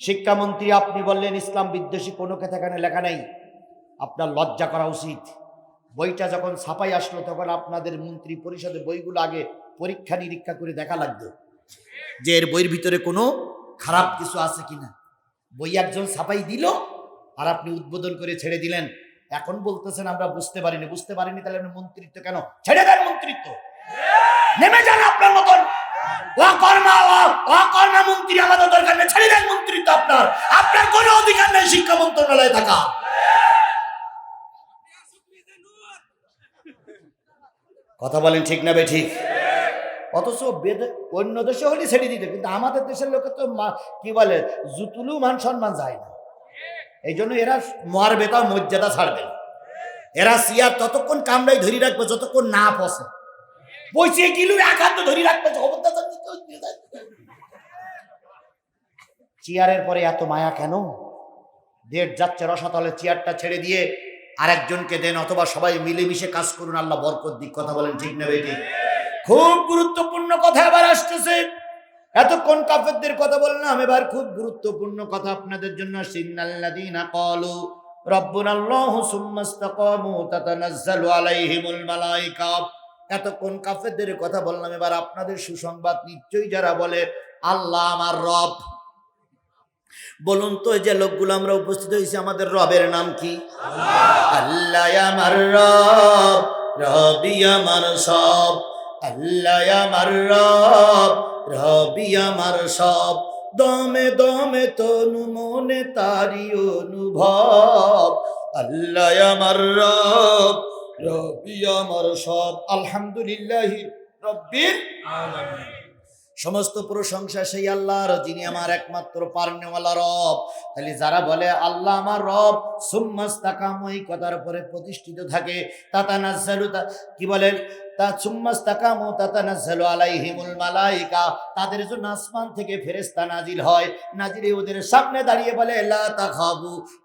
শিক্ষামন্ত্রী আপনি বললেন, ইসলাম বিদ্বেষী কোনো এখানে লেখা নেই। আপনার লজ্জা করা উচিত। বইটা যখন ছাপাই আসলো, তখন আপনাদের মন্ত্রী পরিষদে বইগুলো আগে পরীক্ষা নিরীক্ষা করে দেখা লাগতো যে এর বইয়ের ভিতরে কোনো খারাপ কিছু আছে কিনা। বই একজন ছাপাই দিল আর আপনি উদ্বোধন করে ছেড়ে দিলেন। এখন বলতেছেন, আমরা বুঝতে পারিনি। বুঝতে পারিনি, তাহলে আপনি মন্ত্রিত্ব কেন? ছেড়ে দেন মন্ত্রিত্ব। নেমে যান আপনার মতন। অকর্মা অকর্মা মন্ত্রী আমাদের দরকার নেই, ছেড়ে দেন মন্ত্রিত্ব আপনার। আপনার কোনো অধিকার নেই শিক্ষা মন্ত্রণালয়ে থাকা। কথা বলেন ঠিক না বে, ঠিক? অথচ অন্য দেশে হলে ছেড়ে দিতে, কিন্তু আমাদের দেশের লোকে তো কি বলে, জুতুলু মান সম্মান যায় না। এই জন্য এরা মারবে তাও মর্যাদা ছাড়বে এরা সিয়ার ততক্ষণ কামড়াই ধরি রাখবে, যতক্ষণ না পসে বইছে গিলু, এক ধরি যায়। চেয়ারের পরে এত মায়া কেন? দেড় যাচ্ছে রসাতলে, চেয়ারটা ছেড়ে দিয়ে আরেকজনকে দেন, অথবা সবাই মিলেমিশে কাজ করুন, আল্লাহ বরকত দিক, কথা বলেন ঠিক না বেটি খুব গুরুত্বপূর্ণ কথা এবার আসতেছে। এতক্ষণ কাফেরদের কথা বললাম, এবার খুব গুরুত্বপূর্ণ কথা আপনাদের জন্য আল্লাহু সুম্মা ইসতাকামু, তাতানাজ্জালু আলাইহিমুল মালায়েকা এতক্ষণ কাফেরদের কথা বললাম এবার আপনাদের সুসংবাদ নিশ্চয়ই যারা বলে আল্লাহ আমার রব। বলুন তো এই যে লোকগুলো আমরা উপস্থিত হয়েছি আমাদের রবের নাম কি? আল্লাহ। আমার রব রবি আমার সব। আল্লাহ আমার রব রবি আমার সব। দমে দমে তনু মনে তারি অনুভব। আল্লাহ আমার রব আলহামদুলিল্লাহ সমস্ত প্রশংসা সেই আল্লাহর, যিনি আমার একমাত্র পারনেওয়ালা রব। তাহলে যারা বলে, আল্লাহ আমার রব সুম্মাস্তাকাম ওই কথার উপরে প্রতিষ্ঠিত থাকে। তাতানাজ্জালু তা, কি বলেন? তা মালাইকা। তাদের জন্য আসমান থেকে ফেরেশতা নাজিল হয়। নাজিলে ওদের সামনে দাঁড়িয়ে বলে, লা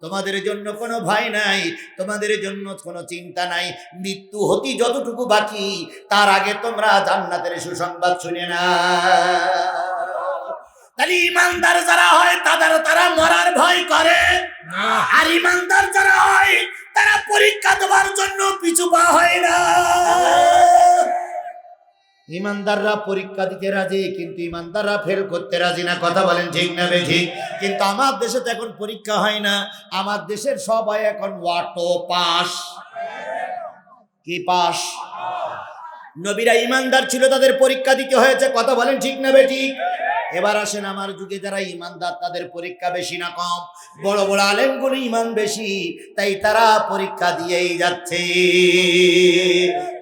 তোমাদের জন্য কোনো ভয় নাই, তোমাদের জন্য কোনো চিন্তা নাই। মৃত্যু হতি যতটুকু বাকি, তার আগে তোমরা জান্নাতের সুসংবাদ শুনে না তাহলে ইমানদার যারা হয়, তাদের তারা মরার ভয় করে। ইমানদার যারা হয়, তারা পরীক্ষা দেওয়ার জন্য পিছু পা হয় না। ইমানদাররা পরীক্ষা দিতে রাজি, কিন্তু ইমানদাররা ফেল করতে রাজি না। কথা বলেন ঠিক না বে ঠিক কিন্তু আমার দেশে তো এখন পরীক্ষা হয় না। আমার দেশের সবাই এখন ওয়াটো পাস কি পাস নবীরা ইমানদার ছিল, তাদের পরীক্ষা দিতে হয়েছে। কথা বলেন ঠিক না বে ঠিক এবার আসেন আমার যুগে যারা ইমানদার, তাদের পরীক্ষা বেশি না কম। বড় বড় আলেমগুলো ইমান বেশি, তাই তারা পরীক্ষা দিয়েই যাচ্ছে।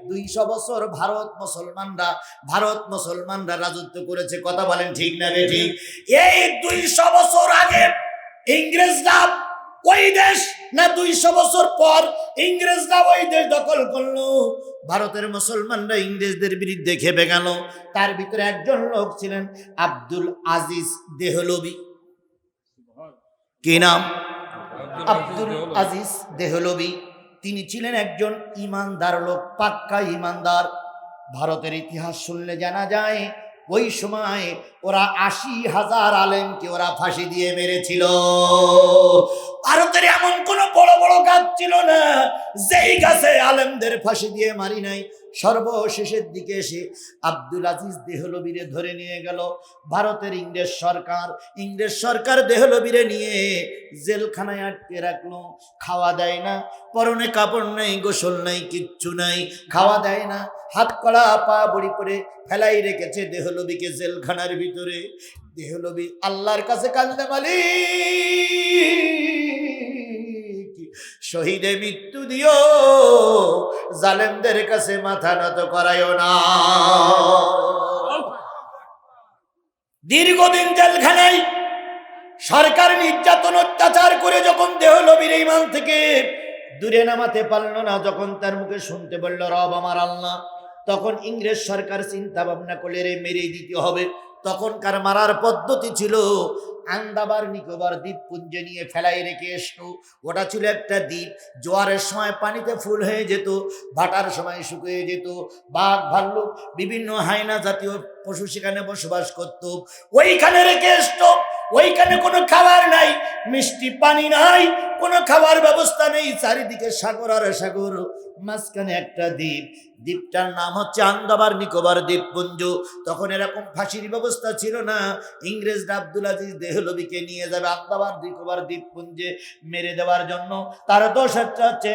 দুইশো বছর ভারত মুসলমানরা ভারত মুসলমানরা রাজত্ব করেছে কথা বলেন ঠিক না ঠিক? এই দুইশো বছর আগে ইংরেজরা ওই দেশ না দুইশো বছর পর ইংরেজরা ওই দেশ দখল করল? ভারতের মুসলমানরা ইংরেজদের বিরুদ্ধে খেপে গেল। তার ভিতরে একজন লোক ছিলেন আব্দুল আজিজ দেহলবি। কি নাম? আব্দুল আজিজ দেহলবি। তিনি ছিলেন একজন ইমানদার লোক, পাক্কা ইমানদার। ভারতের ইতিহাস শুনলে জানা যায়, ওই সময় ওরা আশি হাজার আলেমকে ওরা ফাঁসি দিয়ে মেরেছিল। ভারতের এমন কোন বড় বড় গাছ ছিল না, যেই গাছে আলেমদের ফাঁসি দিয়ে মারি নাই। সর্বশেষের দিকে এসে আব্দুল আজিজ দেহলবীরে ধরে নিয়ে গেল। ভারতের ইংরেজ সরকার ইংরেজ সরকার দেহলবীরে নিয়ে জেলখানায় আটকে রাখল। খাওয়া দেয় না, পরনে কাপড় নেই, গোসল নেই, কিচ্ছু নাই, খাওয়া দেয় না। হাত কড়া পা বড়ি করে ফেলাই রেখেছে দেহলবিকে জেলখানার ভিতরে। দেহলবি আল্লাহর কাছে কান্দে, মালিক! শহীদে মৃত্যু দিও, জালেমদের কাছে মাথা নত করায়ও না। দীর্ঘদিন জেলখানায় সরকার নির্যাতন অত্যাচার করে যখন দেহলবির ইমান থেকে দূরে নামাতে পারল না, যখন তার মুখে শুনতে বলল, রব আমার আল্লাহ। তখন ইংরেজ সরকার চিন্তা ভাবনা করলে রে মেরে দিতে হবে। তখনকার মারার পদ্ধতি ছিল, আন্দাবার নিকোবর দ্বীপপুঞ্জে নিয়ে ফেলাই রেখে এসতো ওটা ছিল একটা দ্বীপ, জোয়ারের সময় পানিতে ফুল হয়ে যেত, ভাটার সময় শুকিয়ে যেত, বাঘ, ভাল্লুক, বিভিন্ন হায়না জাতীয় পশু সেখানে বসবাস করত। ওইখানে রেখে এসতো ওইখানে কোনো খাবার নাই, মিষ্টি পানি নাই, কোনো খাবার ব্যবস্থা নেই। চারিদিকে সাগর আর সাগর, মাঝখানে একটা দ্বীপ। দ্বীপটার নাম হচ্ছে আন্দাবার নিকোবর দ্বীপপুঞ্জ তখন এরকম ফাঁসির ব্যবস্থা ছিল না। ইংরেজরা আব্দুল আজিজ দেহলবিকে নিয়ে যাবে আন্দাবার নিকোবর দ্বীপপুঞ্জে মেরে দেওয়ার জন্য। তার দোষ হচ্ছে হচ্ছে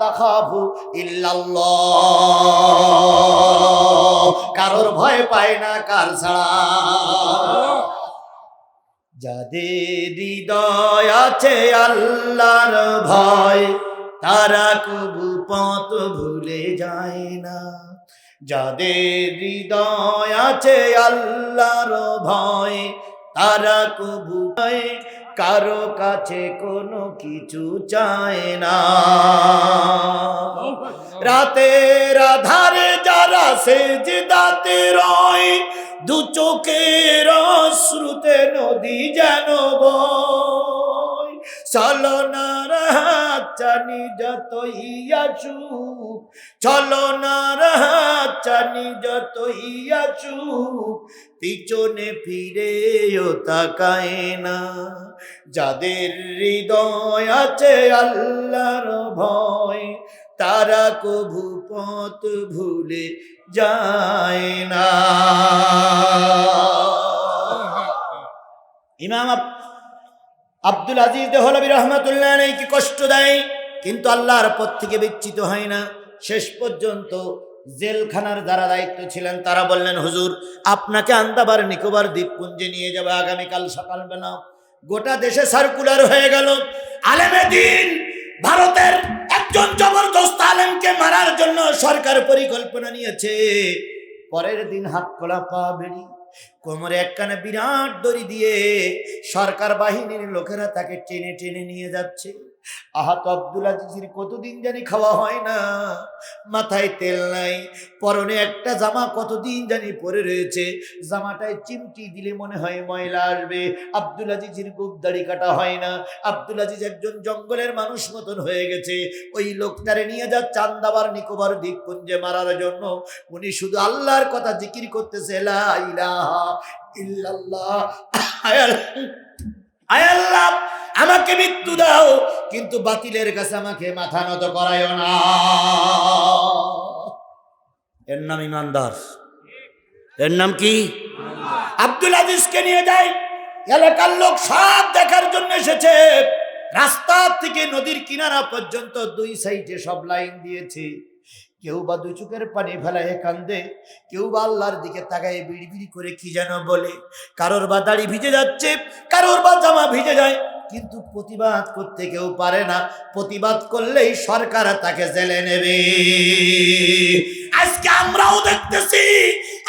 তাখাফু ইল্লাল্লাহ। কারোর ভয় পায় না, কার ছাড়া। যাদের হৃদয় আছে আল্লাহর ভয়, তারা কবু পথ ভুলে যায় না। যাদের হৃদয় আছে আল্লাহর ভয় তারা কবু কারও কাছে কোনো কিছু চায় না। রাতের আধারে যারা সেজদাতে রয়, দু চোখের শ্রুতে নদী যেন বয়। চলনার চানি যত ইয়াছু চলনার চানি যত ইয়াছু পিছনে ফিরেও তাকায় না। যাদের হৃদয় আছে আল্লাহর ভয় তারা কভু পথ ভুলে যায় না। ইমাম আব্দুল আজিজ দেহলবী রহমতুল্লাহ কি কষ্ট দেয়, কিন্তু আল্লাহর পথ থেকে বিচ্ছিত হয় না। শেষ পর্যন্ত জেলখানার যারা দায়িত্ব ছিলেন, তারা বললেন, হুজুর, আপনাকে আন্দাবার নিকোবর দ্বীপপুঞ্জে নিয়ে যাবে আগামীকাল সকালবেলা। গোটা দেশে সার্কুলার হয়ে গেল, আলেমে দিন, ভারতের একজন জবরদস্ত আলেমকে মারার জন্য সরকার পরিকল্পনা নিয়েছে। পরের দিন হাত খোলা পা বেরি কোমরে একখানা বিরাট দড়ি দিয়ে সরকার বাহিনীর লোকেরা তাকে টেনে টেনে নিয়ে যাচ্ছে। আহত আব্দুল আজিজির কতদিন জানি খাওয়া হয় না। মাথায় তেল নাই, পরনে একটা জামা কতদিন জানি পরে রয়েছে। জামাটায় চিমটি দিলে মনে হয় ময়লা আসবে। আব্দুল আজিজির গুপ দাড়ি কাটা হয় না। আব্দুল আজিজ একজন জঙ্গলের মানুষ মতন হয়ে গেছে। ওই লোকটারে নিয়ে যা চান্দাবার নিকোবর দ্বীপপুঞ্জে মারার জন্য। উনি শুধু আল্লাহর কথা জিকির করতেছে ইলাহা ইল্লাল্লাহ। আল্লাহ, আমাকে মৃত্যু দাও কিন্তু বাতিলের কাছে আমাকে মাথা নত করায় না। এর নাম ইমানদার। এর নাম কি? আব্দুল আজিজকে নিয়ে যাই। এলাকার লোক সব দেখার জন্য এসেছে। রাস্তা থেকে নদীর কিনারা পর্যন্ত দুই সাইডে সব লাইন দিয়েছে। কেউ বা দুই চোখের পানি ফেলায় কান্দে কেউ বা আল্লাহর দিকে তাকায় বিড়ি বিড়ি করে কি যেন বলে। কারোর বা দাড়ি ভিজে যাচ্ছে কারোর বা জামা ভিজে যায়। কিন্তু প্রতিবাদ করতে কেউ পারে না প্রতিবাদ করলেই সরকার তাকে জেলে নেবে। আজকে আমরাও দেখতেছি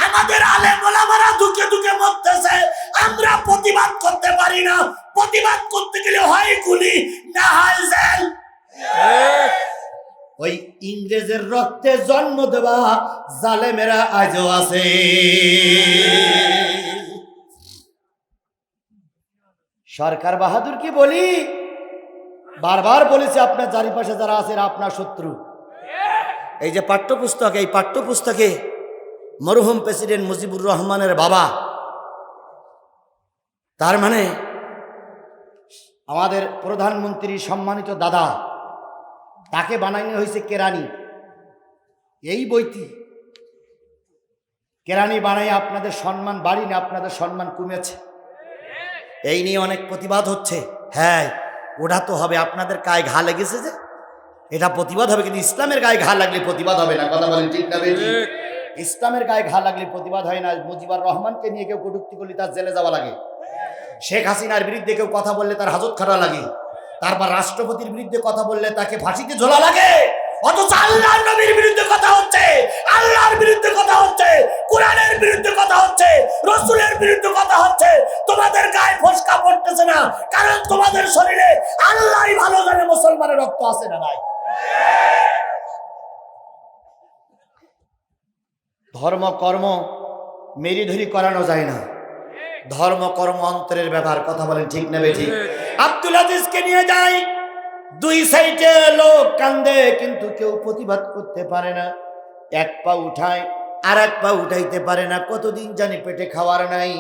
আমাদের আলেম ওলামারা দুঃখে দুঃখে মরতেছে। আমরা প্রতিবাদ করতে পারি না। প্রতিবাদ করতে গেলে হয় গুলি না হয় জেল। ওই ইংরেজের রক্তে জন্ম দেওয়া জালেমেরা আজও আছে। সরকার বাহাদুর কি বলি? বারবার বলেছে, আপনার চারিপাশে যারা আছে আপনার শত্রু। এই যে পাঠ্যপুস্তক, এই পাঠ্যপুস্তকে মরহুম প্রেসিডেন্ট মুজিবুর রহমানের বাবা, তার মানে আমাদের প্রধানমন্ত্রী সম্মানিত দাদা তাকে বানানো হয়েছে কেরানি এই বইটি কেরানি বানাই আপনাদের সম্মান বাড়িনি আপনাদের সম্মান কমেছে। এই নিয়ে অনেক প্রতিবাদ হচ্ছে। হ্যাঁ ওটা তো হবে আপনাদের গায়ে ঘা লেগেছে যে। এটা প্রতিবাদ হবে, কিন্তু ইসলামের গায়ে ঘা লাগলে প্রতিবাদ হবে না। কথা বলেন ঠিক না ইসলামের গায়ে ঘা লাগলে প্রতিবাদ হয় না। মুজিবুর রহমানকে নিয়ে কেউ কটুক্তি করলে তার জেলে যাওয়া লাগে। শেখ হাসিনার বিরুদ্ধে কেউ কথা বললে তার হাজত খাটা লাগে। তারপর রাষ্ট্রপতির বিরুদ্ধে কথা বললে তাকে ফাঁসিতে ঝোলা লাগে। অথচ আল্লাহর নবীর বিরুদ্ধে কথা হচ্ছে, আল্লাহর বিরুদ্ধে কথা হচ্ছে, কোরআনের বিরুদ্ধে কথা হচ্ছে, রসুলের বিরুদ্ধে কথা হচ্ছে। তোমাদের গায়ে ফসকা পড়তেছে না, কারণ তোমাদের শরীরে আল্লাহই ভালো জানে মুসলমানের রক্ত আছে না নাই। ধর্ম, কর্ম মেরিধরি করানো যায় না। ধর্ম, কর্ম অন্তরের ব্যাপার কথা বলেন ঠিক নেবে ঠিক? আব্দুল আজিজকে নিয়ে যাই। দুই সাইডে লোক কান্দে, কিন্তু কেউ প্রতিবাদ করতে পারে না। এক পা উঠায় আর এক পা উঠাইতে পারে না। কতদিন জানি পেটে খাওয়ার নাই।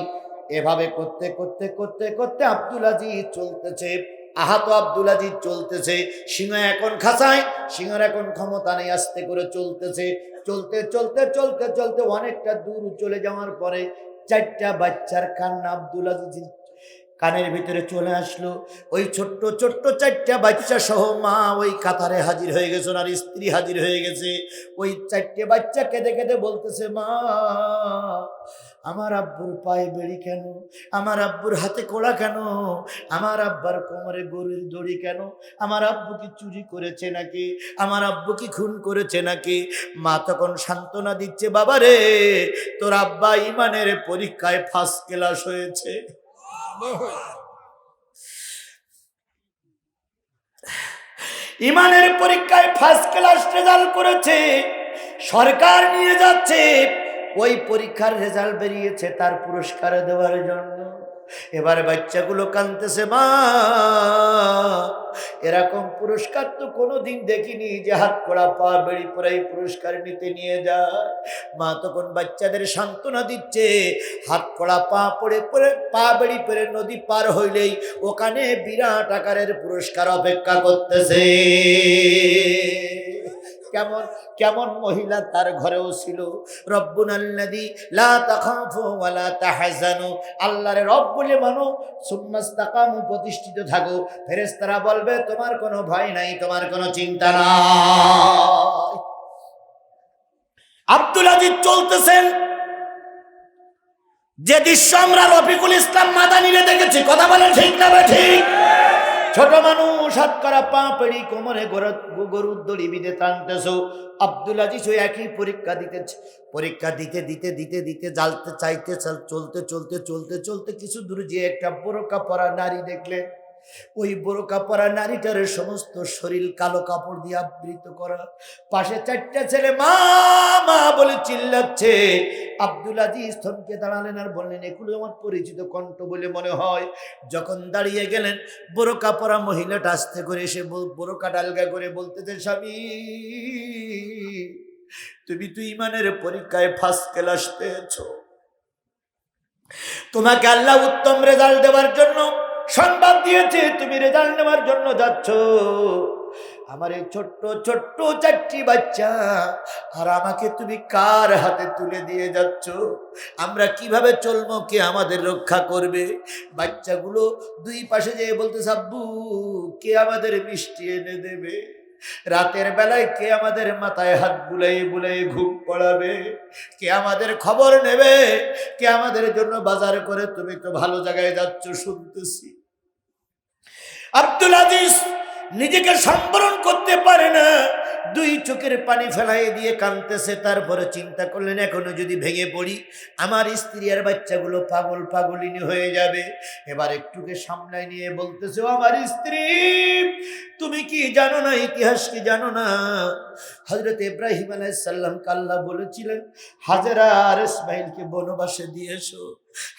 এভাবে করতে করতে করতে করতে আব্দুল আজিজ চলতেছে। আহত আব্দুল আজিজ চলতেছে। সিংহ এখন খাসায় সিংহের এখন ক্ষমতা নেই আস্তে করে চলতেছে। চলতে চলতে চলতে চলতে অনেকটা দূর চলে যাওয়ার পরে চারটা বাচ্চার কান্না আব্দুল আজিজ কানের ভিতরে চলে আসলো। ওই ছোট্ট ছোট্ট চারটা বাচ্চা সহ মা ওই কাতারে হাজির হয়ে গেছে, ওনার স্ত্রী হাজির হয়ে গেছে। ওই চারটে বাচ্চা কেঁদে কেঁদে বলতেছে, মা, আমার আব্বুর পায়ে বেড়ি কেন? আমার আব্বুর হাতে কোড়া কেন? আমার আব্বার কোমরে গরুর দড়ি কেন? আমার আব্বু কি চুরি করেছে নাকি? আমার আব্বু কি খুন করেছে নাকি? মা তখন সান্ত্বনা দিচ্ছে বাবা রে তোর আব্বা ইমানের পরীক্ষায় ফার্স্ট ক্লাস হয়েছে। ইমানের পরীক্ষায় ফার্স্ট ক্লাস রেজাল্ট করেছে, সরকার নিয়ে যাচ্ছে, ওই পরীক্ষার রেজাল্ট বেরিয়েছে তার পুরস্কার দেওয়ার জন্য। এবারে বাচ্চাগুলো কানতেছে মা। এরকম পুরস্কার তো কোনোদিন দেখিনি যে হাত করা পা বেড়ি পরে এই পুরস্কার নিতে নিয়ে যায়। মা তখন বাচ্চাদের সান্ত্বনা দিচ্ছে, হাত কড়া পা পড়ে পড়ে, পা বেড়ি পরে নদী পার হইলেই ওখানে বিরাট আকারের পুরস্কার অপেক্ষা করতেছে। কেমন কেমন মহিলা তার ঘরেও ছিল? রব্বুন রব বলে মানো সুম্মাস্তাকামু প্রতিষ্ঠিত থাকো। ফেরেশতারা বলবে, তোমার কোনো ভয় নাই, তোমার কোনো চিন্তা নাই। আব্দুল আজিজ চলতেছেন। যে দৃশ্য আমরা রফিকুল ইসলাম মাদানিরে দেখেছি, কথা বলে ঠিক না ঠিক? ছোট মানুষ, হাত করা পা পেড়ি কোমরে গরু- গরুর দড়ি বিদে টানতেছ। আব্দুল আজিজ একই পরীক্ষা দিতে পরীক্ষা দিতে দিতে দিতে দিতে জ্বালতে, চাইতে চাল- চলতে চলতে চলতে চলতে কিছু দূর যে একটা বোরকা পরা নারী দেখলেন। ওই বোরকা পরা নারীটার সমস্ত শরীর কালো কাপড় দিয়ে আবৃত করা। পাশে চারটা ছেলে মা মা বলে চিল্লাচ্ছে। আব্দুল আজিজ থমকে দাঁড়ালেন আর বললেন এগুলো আমার পরিচিত কণ্ঠ বলে মনে হয়। যখন দাঁড়িয়ে গেলেন বোরকা পরা মহিলাটা আস্তে করে এসে বোরকাটা আলগা করে বলতেছে স্বামী, তুমি তুই ইমানের পরীক্ষায় ফার্স্ট ক্লাস পেয়েছ। তোমাকে আল্লাহ উত্তম রেজাল্ট দেওয়ার জন্য সংবাদ দিয়েছে, তুমি রেজাল্ট নেওয়ার জন্য যাচ্ছ। আমার এই ছোট্ট ছোট্ট চারটি বাচ্চা, আর আমাকে তুমি কার হাতে তুলে দিয়ে যাচ্ছ? আমরা কীভাবে চলবো? কে আমাদের রক্ষা করবে? বাচ্চাগুলো দুই পাশে যেয়ে বলতে সাব্বু কে আমাদের মিষ্টি এনে দেবে? রাতের বেলায় কে আমাদের মাথায় হাত বুলাই বুলাই ঘুম পড়াবে? কে আমাদের খবর নেবে? কে আমাদের জন্য বাজার করে? তুমি তো ভালো জায়গায় যাচ্ছ, শুনতেছি। আব্দুল আজিজ নিজেকে সম্বরণ করতে পারে না। দুই চোখের পানি ফেলাই দিয়ে কানতেছে তারপরে চিন্তা করলেন, এখনও যদি ভেঙে পড়ি, আমার স্ত্রী আর বাচ্চাগুলো পাগল পাগলিনী হয়ে যাবে। এবার একটুকে সামলায় নিয়ে বলতেছে আমার স্ত্রী, তুমি কি জানো না, ইতিহাস কি জানো না? হজরত ইব্রাহিম আলাইসাল্লাম কাল্লা বলেছিলেন, হাজেরা আর ইসমাইলকে বনবাসে দিয়ে এসো।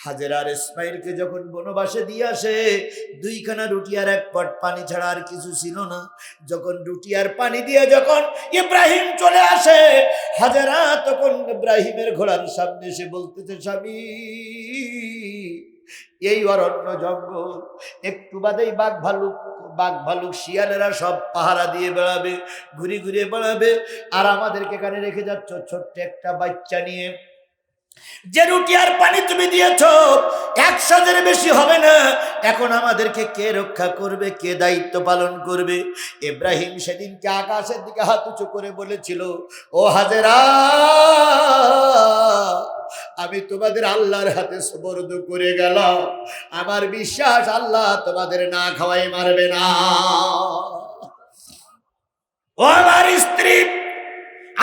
হাজেরা আর ইসমাইলকে যখন বনবাসে দিয়ে আসে, দুইখানা রুটি আর এক পট পানি ছাড়া আর কিছু ছিল না। যখন রুটি আর পানি দিয়ে যখন ইব্রাহিম চলে আসে, হাজেরা তখন ইব্রাহিমের ঘোড়ার সামনে এসে বলতেছে, স্বামী, এই অরণ্য জঙ্গল, একটু বাদেই বাঘ ভালুক বাঘ ভালুক শিয়ালেরা সব পাহারা দিয়ে বেড়াবে, ঘুরে ঘুরে বেড়াবে, আর আমাদেরকে এখানে রেখে যাচ্ছ, ছোট্ট একটা বাচ্চা নিয়ে। যে রুটি আর পানি তুমি দিয়েছ একশোদের বেশি হবে না। এখন আমাদেরকে কে রক্ষা করবে, কে দায়িত্ব পালন করবে? ইব্রাহিম সেদিনকে আকাশের দিকে হাত উঁচু করে বলেছিল, ও হাজেরা, আমি তোমাদের আল্লাহর হাতে সুবর্দ করে গেলাম। আমার বিশ্বাস আল্লাহ তোমাদের না খাওয়াই মারবে না। ও আমার স্ত্রী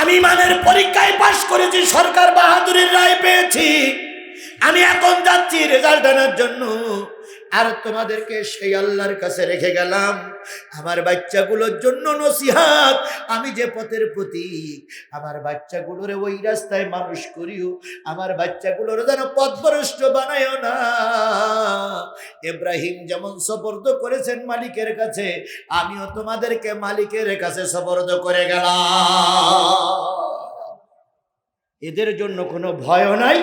আমি মানের পরীক্ষায় পাশ করেছি, সরকার বাহাদুরের রায় পেয়েছি। আমি এখন যাচ্ছি রেজাল্ট আনার জন্য। আর তোমাদেরকে সেই আল্লাহর কাছে রেখে গেলাম। আমার বাচ্চাগুলোর জন্য নসিহাত। আমি যে পথের প্রতীক। আমার বাচ্চাগুলোর ওই রাস্তায় মানুষ করিও। আমার বাচ্চাগুলোর যেন পথভ্রষ্ট বানায়ও না। ইব্রাহিম যেমন সপর্দ করেছেন মালিকের কাছে, আমিও তোমাদেরকে মালিকের কাছে সপর্দ করে গেলাম। এদের জন্য কোনো ভয়ও নাই,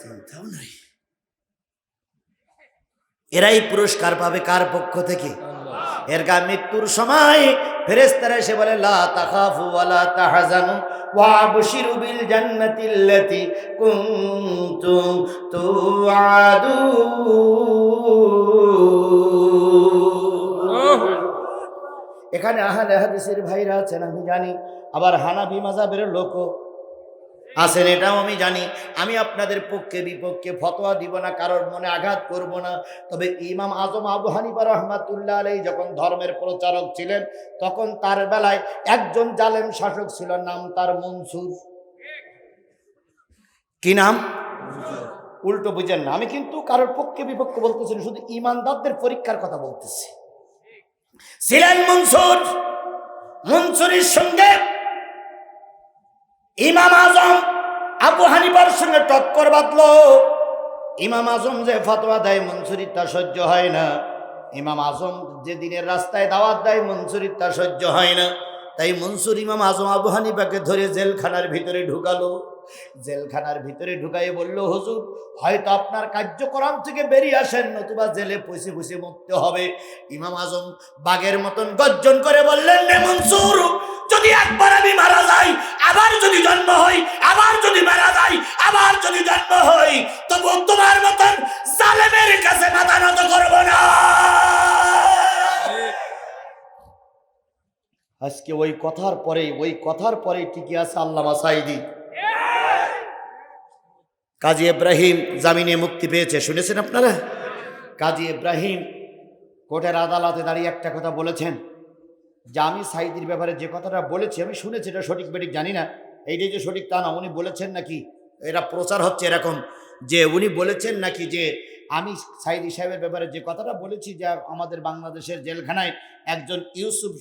চিন্তাও নাই। এরাই পুরস্কার পাবে কার পক্ষ থেকে? এর গা মৃত্যুর সময় ফেরেস্তারা এসে বলে এখানে আহলে হাদিসের ভাইরা আছেন, আমি জানি। আবার হানাফি মাজাবের লোকও আছেন এটাও আমি জানি। আমি আপনাদের পক্ষে বিপক্ষে ফতোয়া দিব না কারোর মনে আঘাত করব না। তবে ইমাম আজম আবু হানিফা রহমাতুল্লাহ আলাই যখন ধর্মের প্রচারক ছিলেন তখন তার বেলায় একজন জালেম শাসক ছিল নাম তার মনসুর। কি নাম? উল্টো বুঝেন না। আমি কিন্তু কারোর পক্ষে বিপক্ষে বলতেছি না, শুধু ইমানদারদের পরীক্ষার কথা বলতেছি। ছিলেন মনসুর। মনসুরের সঙ্গে ইমাম আজম আবু হানিফার সঙ্গে টক্কর বাঁধলো। ইমাম আজম যে ফতোয়া দেয় মনসুরির তা সহ্য হয় না। ইমাম আজম যে দিনের রাস্তায় দাওয়াত দেয় মনসুরির তা সহ্য হয় না। তাই মনসুর ইমাম আজম আবু হানিফাকে ধরে জেলখানার ভিতরে ঢুকালো। জেলখানার ভিতরে ঢুকাই বলল, হুজুর, হয়তো আপনার কার্যক্রম থেকে বেরিয়ে আসেন, নতুবা জেলে পুষে পয়সে মুক্ত হবে। ইমাম আজম বাঘের মতন গর্জন করে বললেন মনসুর যদি একবার আমি মারা যাই, আবার যদি জন্ম হই, আবার যদি মারা যাই, আবার যদি জন্ম হই তবু তোমার মতন জালেমের কাছে মাথা নত করব না। আজকে ওই কথার পরে, ওই কথার পরে টিকে আছে আল্লামা সাইদি কাজী ইব্রাহিম জামিনে মুক্তি পেয়েছে, শুনেছেন আপনারা? কাজী ইব্রাহিম কোর্টের আদালতে দাঁড়িয়ে একটা কথা বলেছেন। যে আমি সাইদির ব্যাপারে যে কথাটা বলেছি, আমি শুনেছি, এটা সঠিক বেঠিক জানি না। এইটাই যে সঠিক তা না, উনি বলেছেন নাকি এটা প্রচার হচ্ছে এরকম, যে উনি বলেছেন নাকি যে আমি সাইদি সাহেবের ব্যাপারে যে কথাটা বলেছি, যে আমাদের বাংলাদেশের জেলখানায় একজন ইউসুফ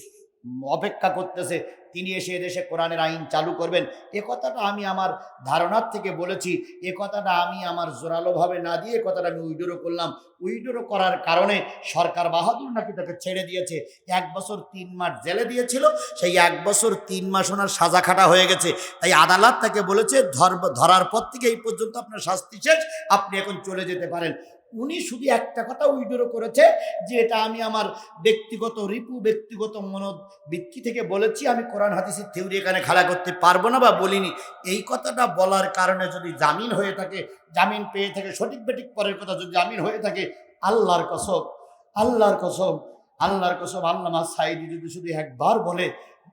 অপেক্ষা করতেছে। তিনি এসে এদেশে কোরআনের আইন চালু করবেন। এ কথাটা আমি আমার ধারণার থেকে বলেছি। এ কথাটা আমি আমার জোরালোভাবে না দিয়ে এ কথাটা আমি উইডোরো করলাম। উইডোরো করার কারণে সরকার বাহাদুর নাকি তাকে ছেড়ে দিয়েছে। এক বছর তিন মাস জেলে দিয়েছিল। সেই এক বছর তিন মাস ওনার সাজা খাটা হয়ে গেছে। তাই আদালত তাকে বলেছে, ধর, ধরার পর থেকে এই পর্যন্ত আপনার শাস্তি শেষ। আপনি এখন চলে যেতে পারেন। উনি শুধু একটা কথা উইডোরো করেছে, যে এটা আমি আমার ব্যক্তিগত রিপু, ব্যক্তিগত মনোবৃত্তি থেকে বলেছি, আমি কোরআন, হাদিসের থিওরি এখানে খেলা করতে পারব না বা বলিনি। এই কথাটা বলার কারণে যদি জামিন হয়ে থাকে, জামিন পেয়ে থাকে, সঠিক বেঠিক পরের কথা যদি জামিন হয়ে থাকে, আল্লাহর কসব আল্লাহর কসব আল্লাহর কসম, আল্লামা সাইদি যদি শুধু একবার বলে,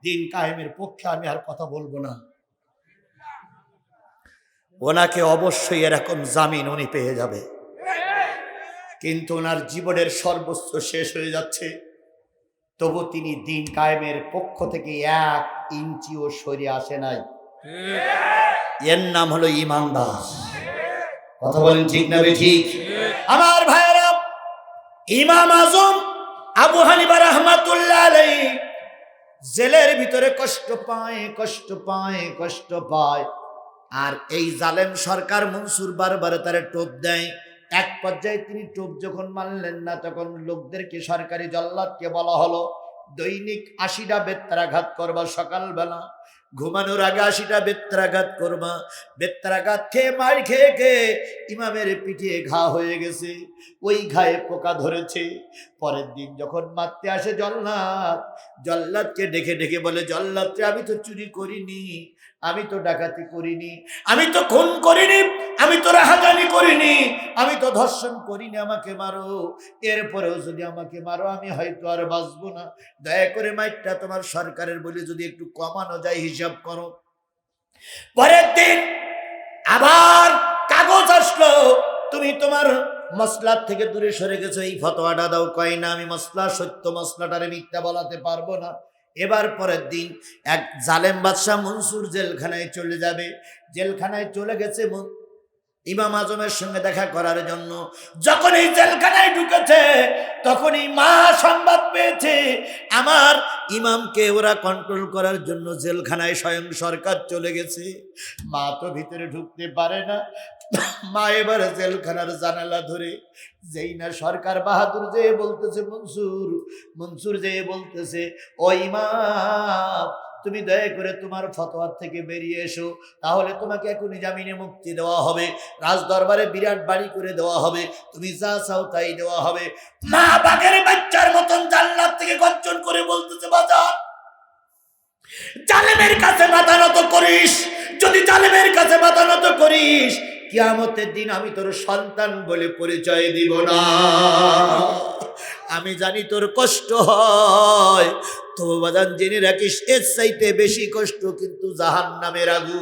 দিন কায়েমের পক্ষে আমি আর কথা বলব না। ওনাকে অবশ্যই এরকম জামিন উনি পেয়ে যাবে। কিন্তু ওনার জীবনের সর্বোচ্চ শেষ হয়ে যাচ্ছে। তবু তিনি দিন কায়েমের পক্ষ থেকে এক ইঞ্চিও সরে আসে নাই। এর নাম হলো ইমানদার। কথা বলেন ঠিক না ঠিক? আমার ভাইয়েরা, ইমাম আজম আবু হানিফা রহমাতুল্লাহ আলাইহি জেলের ভিতরে কষ্ট পায় কষ্ট পায় কষ্ট পায়। আর এই জালেম সরকার মনসুর বারবার তারে টোপ দেয়। এক পর্যায়ে তিনি টোপ যখন মানলেন না, তখন লোকদেরকে সরকারি জল্লাদকে বলা হলো, দৈনিক আশিটা বেত্রাঘাত করবা সকালবেলা, ঘুমানোর আগে আশিটা বেত্রাঘাত করবা, বেত্রাঘাত খেয়ে মার খেয়ে খেয়ে ইমামের পিঠে ঘা হয়ে গেছে, ওই ঘায়ে পোকা ধরেছে। পরের দিন যখন মারতে আসে জল্লাদ, জল্লাদকে ডেকে ডেকে বলে জল্লাদকে আমি তো চুরি করিনি আমি তো ডাকাতি করিনি। আমি তো খুন করিনি, আমি তো রাহাজানি করিনি, আমি তো ধর্ষণ করিনি, আমাকে মারো। এরপরেও যদি আমাকে মারো, আমি হয়তো আর বাঁচবো না। দয়া করে মাইকটা তোমার সরকারের বলে যদি একটু কমানো যায়, হিসাব করো। পরের দিন আবার কাগজ আসলো, তুমি তোমার মশলার থেকে দূরে সরে গেছো, এই ফতোয়াটা দাও। কয় না, আমি মশলা সত্য মশলাটারে মিথ্যা বলাতে পারব না। এবার পরের দিন এক জালেম বাদশাহ মনসুর জেলখানায় চলে যাবে। জেলখানায় চলে গেছে ইমাম আজমের সঙ্গে দেখা করার জন্য। যখন এই জেলখানায় ঢুকেছে, তখনই মা সংবাদ পেয়েছে, আমার ইমামকে ওরা কন্ট্রোল করার জন্য জেলখানায় স্বয়ং সরকার চলে গেছে। মা তো ভিতরে ঢুকতে পারে না। মা এবার জেলখানার জানালা ধরে যেই না সরকার বাহাদুর যে বলতেছে, মনসুর মনসুর যে বলতেছে, ও ইমাম, তুমি দয়া করে তোমার ফতোয়ার থেকে বেরিয়ে এসো, তাহলে তোমাকে এখনই জামিনে মুক্তি দেওয়া হবে রাজ দরবারে বিরাট বাড়ি করে দেওয়া হবে, তুমি যা চাও তাই দেওয়া হবে। মা বাঘের বাচ্চার মতন জান্নাত থেকে গর্জন করে বলতেছে বাজার জালেমের কাছে মাথা নত করিস, যদি জালেমের কাছে মাথা নত করিস কিয়ামতের দিন আমি তোর সন্তান বলে পরিচয় দিব না। আমি জানি তোর কষ্ট হয়। তো বাদান জেনে রাখিস, এর চাইতে বেশি কষ্ট কিন্তু জাহান নামের আগু